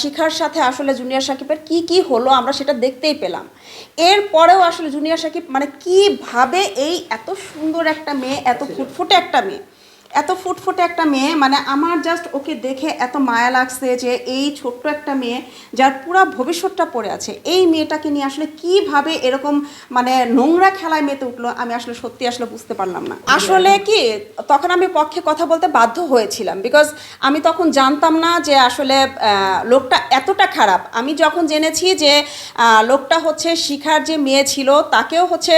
শিখার সাথে আসলে জুনিয়র সাকিবের কি কি হলো আমরা সেটা দেখতেই পেলাম। এরপরেও আসলে জুনিয়র সাকিব মানে কীভাবে এই এত সুন্দর একটা মেয়ে এত ফুটফুটে একটা মেয়ে এত ফুটফুটে একটা মেয়ে মানে আমার জাস্ট ওকে দেখে এত মায়া লাগছে যে এই ছোট্ট একটা মেয়ে যার পুরো ভবিষ্যৎটা পড়ে আছে। এই মেয়েটাকে নিয়ে আসলে কীভাবে এরকম মানে নোংরা খেলায় মেতে উঠল আমি আসলে সত্যি আসলে বুঝতে পারলাম না। আসলে কি তখন আমি পক্ষে কথা বলতে বাধ্য হয়েছিলাম বিকজ আমি তখন জানতাম না যে আসলে লোকটা এতটা খারাপ। আমি যখন জেনেছি যে লোকটা হচ্ছে শিখার যে মেয়ে ছিল তাকেও হচ্ছে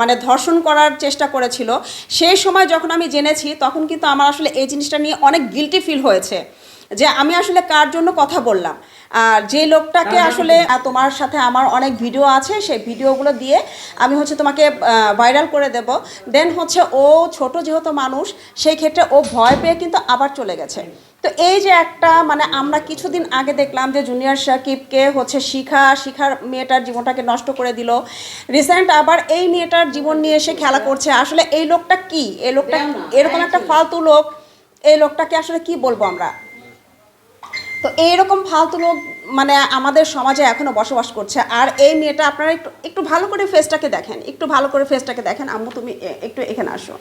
মানে ধর্ষণ করার চেষ্টা করেছিল সেই সময় যখন আমি জেনেছি তখন কিন্তু আমার আসলে এই জিনিসটা নিয়ে অনেক গিলটি ফিল হয়েছে যে আমি আসলে কার জন্য কথা বললাম। আর যে লোকটাকে আসলে তোমার সাথে আমার অনেক ভিডিও আছে সেই ভিডিওগুলো দিয়ে আমি হচ্ছে তোমাকে ভাইরাল করে দেব। দেন হচ্ছে ও ছোট যেহেতু মানুষ সেই ক্ষেত্রে ও ভয় পেয়ে কিন্তু আবার চলে গেছে। তো এই যে একটা মানে আমরা কিছুদিন আগে দেখলাম যে জুনিয়র সাকিবকে হচ্ছে শিখা শিখার মেয়েটার জীবনটাকে নষ্ট করে দিল। রিসেন্ট আবার এই মেয়েটার জীবন নিয়ে এসে খেলা করছে। আসলে এই লোকটা কি? এই লোকটা এরকম একটা ফালতু লোক। এই লোকটাকে আসলে কি বলব আমরা? তো এইরকম ফালতু লোক মানে আমাদের সমাজে এখনও বসবাস করছে। আর এই মেয়েটা আপনারা একটু একটু ভালো করে ফেসটাকে দেখেন। একটু ভালো করে ফেসটাকে দেখেন। আম্মু তুমি একটু এখানে আসো।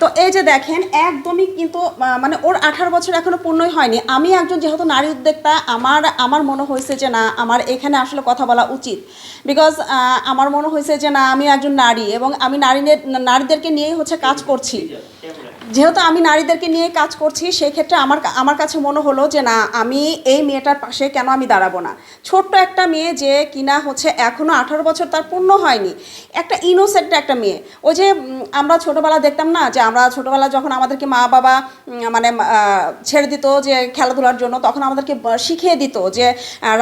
তো এই যে দেখেন, একদমই কিন্তু মানে ওর আঠারো বছর এখনও পূর্ণই হয়নি। আমি একজন যেহেতু নারী উদ্যোক্তা, আমার আমার মনে হয়েছে যে না, আমার এখানে আসলে কথা বলা উচিত। বিকজ আমার মনে হয়েছে যে না, আমি একজন নারী এবং আমি নারীদের নারীদেরকে নিয়েই হচ্ছে কাজ করছি। যেহেতু আমি নারীদেরকে নিয়ে কাজ করছি সেই ক্ষেত্রে আমার আমার কাছে মনে হলো যে না, আমি এই মেয়েটার পাশে কেন আমি দাঁড়াবো না? ছোট্ট একটা মেয়ে যে কিনা হচ্ছে এখনও আঠারো বছর তার পূর্ণ হয়নি, একটা ইনোসেন্ট একটা মেয়ে। ওই যে আমরা ছোটোবেলা দেখতাম না যে আমরা ছোটোবেলা যখন আমাদেরকে মা বাবা মানে ছেড়ে দিত যে খেলাধুলার জন্য, তখন আমাদেরকে শিখিয়ে দিত যে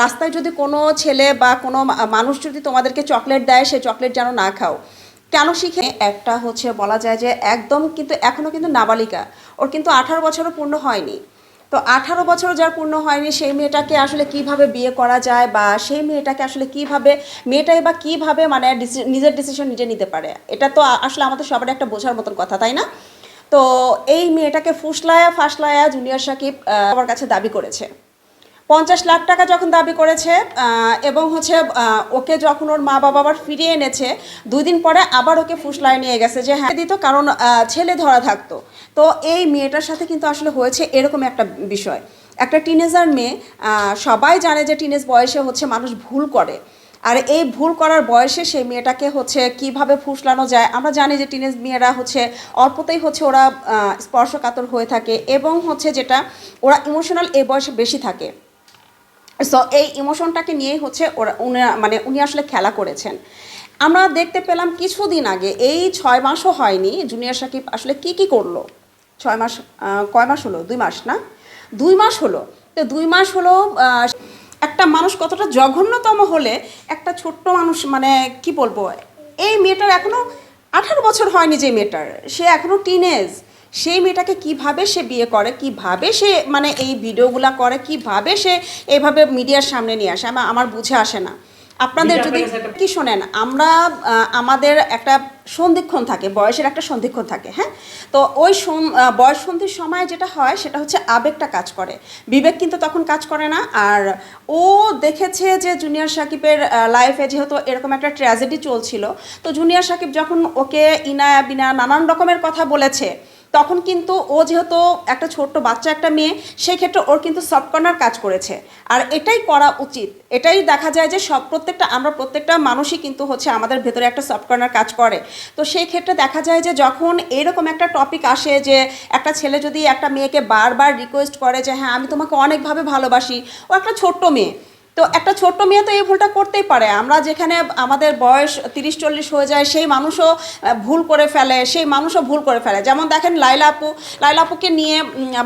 রাস্তায় যদি কোনো ছেলে বা কোনো মানুষ যদি তোমাদেরকে চকলেট দেয়, সে চকলেট যেন না খাও। কেন শিখে? একটা হচ্ছে বলা যায় যে একদম কিন্তু এখনও কিন্তু নাবালিকা। ওর কিন্তু আঠারো বছরও পূর্ণ হয়নি। তো আঠারো বছর যার পূর্ণ হয়নি, সেই মেয়েটাকে আসলে কীভাবে বিয়ে করা যায় বা সেই মেয়েটাকে আসলে কীভাবে, মেয়েটাই বা কীভাবে মানে নিজের ডিসিশন নিজে নিতে পারে? এটা তো আসলে আমাদের সবার একটা বোঝার মতন কথা, তাই না? তো এই মেয়েটাকে ফুসলায়া ফাসলায়া জুনিয়র সাকিব আমার কাছে দাবি করেছে। পঞ্চাশ লাখ টাকা যখন দাবি করেছে এবং হচ্ছে ওকে যখন ওর মা বাবা আবার ফিরিয়ে এনেছে দুই দিন পরে আবার ওকে ফুসলায় নিয়ে গেছে যে হ্যাঁ দিত কারণ ছেলে ধরা থাকতো। তো এই মেয়েটার সাথে কিন্তু আসলে হয়েছে এরকম একটা বিষয়। একটা টিনেজার মেয়ে সবাই জানে যে টিনেজ বয়সে হচ্ছে মানুষ ভুল করে। আর এই ভুল করার বয়সে সেই মেয়েটাকে হচ্ছে কীভাবে ফুসলানো যায়, আমরা জানি যে টিনেজ মেয়েরা হচ্ছে অল্পতেই হচ্ছে ওরা স্পর্শকাতর হয়ে থাকে এবং হচ্ছে যেটা, ওরা ইমোশনাল এই বয়সে বেশি থাকে। সো এই ইমোশনটাকে নিয়েই হচ্ছে ওরা, উনি মানে উনি আসলে খেলা করেছেন। আমরা দেখতে পেলাম কিছুদিন আগে, এই ছয় মাসও হয়নি, জুনিয়র সাকিব আসলে কি কি করল? ছয় মাস কয় মাস হলো? দুই মাস না? দুই মাস হলো। তো দুই মাস হলো একটা মানুষ কতটা জঘন্যতম হলে একটা ছোট্ট মানুষ মানে কি বলব, এই মেয়েটার এখনও আঠারো বছর হয়নি যে মেয়েটার। সে এখনও টিনেজ সেই মেয়েটাকে কীভাবে সে বিয়ে করে কীভাবে সে মানে এই ভিডিওগুলা করে কীভাবে সে এভাবে মিডিয়ার সামনে নিয়ে আসে আমার বুঝে আসে না। আপনাদের যদি কি শোনেন আমরা আমাদের একটা সন্ধিক্ষণ থাকে বয়সের একটা সন্ধিক্ষণ থাকে হ্যাঁ? তো ওই বয়স সন্ধির সময় যেটা হয় সেটা হচ্ছে আবেগটা কাজ করে। বিবেক কিন্তু তখন কাজ করে না আর ও দেখেছে যে জুনিয়র সাকিবের লাইফে যেহেতু এরকম একটা ট্র্যাজেডি চলছিল তো জুনিয়র সাকিব যখন ওকে ইনায়া বিনা নানান রকমের কথা বলেছে তখন কিন্তু ও যেহেতু একটা ছোট্ট বাচ্চা, একটা মেয়ে সেই ক্ষেত্রে ওর কিন্তু সফট কর্নার কাজ করেছে। আর এটাই করা উচিত। এটাই দেখা যায় যে সব প্রত্যেকটা, আমরা প্রত্যেকটা মানুষই কিন্তু হচ্ছে আমাদের ভেতরে একটা সফট কর্নার কাজ করে। তো সেই ক্ষেত্রে দেখা যায় যে যখন এরকম একটা টপিক আসে যে একটা ছেলে যদি একটা মেয়েকে বারবার রিকোয়েস্ট করে যে হ্যাঁ আমি তোমাকে অনেকভাবে ভালোবাসি। ও একটা ছোট্ট মেয়ে। তো একটা ছোট্ট মেয়ে তো এই ভুলটা করতেই পারে। আমরা যেখানে আমাদের বয়স তিরিশ, চল্লিশ হয়ে যায়, সেই মানুষও ভুল করে ফেলে, সেই মানুষও ভুল করে ফেলে। যেমন দেখেন লাইলা আপু লাইলা আপুকে নিয়ে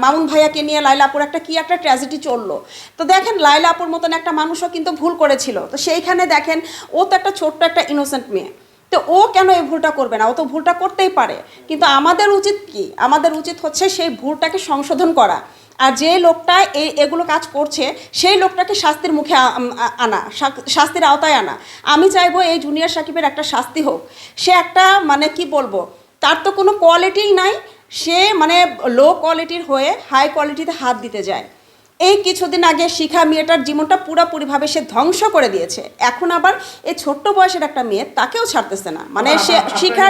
মামুন ভাইয়াকে নিয়ে লাইলা আপুর একটা কি একটা ট্র্যাজেডি চলল। তো দেখেন লাইলা আপুর মতন একটা মানুষও কিন্তু ভুল করেছিল। তো সেইখানে দেখেন, ও তো একটা ছোট্ট একটা ইনোসেন্ট মেয়ে। তো ও কেন এই ভুলটা করবে না? ও তো ভুলটা করতেই পারে। কিন্তু আমাদের উচিত কি? আমাদের উচিত হচ্ছে সেই ভুলটাকে সংশোধন করা। আর যে লোকটা এই এগুলো কাজ করছে, সেই লোকটাকে শাস্তির মুখে আনা শাস্তির আওতায় আনা। আমি চাইব এই জুনিয়র সাকিবের একটা শাস্তি হোক। সে একটা মানে কি বলব, তার তো কোনো কোয়ালিটিই নাই। সে মানে লো কোয়ালিটির হয়ে হাই কোয়ালিটিতে হাত দিতে যায়। এই কিছুদিন আগে শিখা মেয়েটার জীবনটা পুরোপুরিভাবে সে ধ্বংস করে দিয়েছে। এখন আবার এই ছোট্ট বয়সের একটা মেয়ে তাকেও ছাড়তেছে না। মানে সে শিখার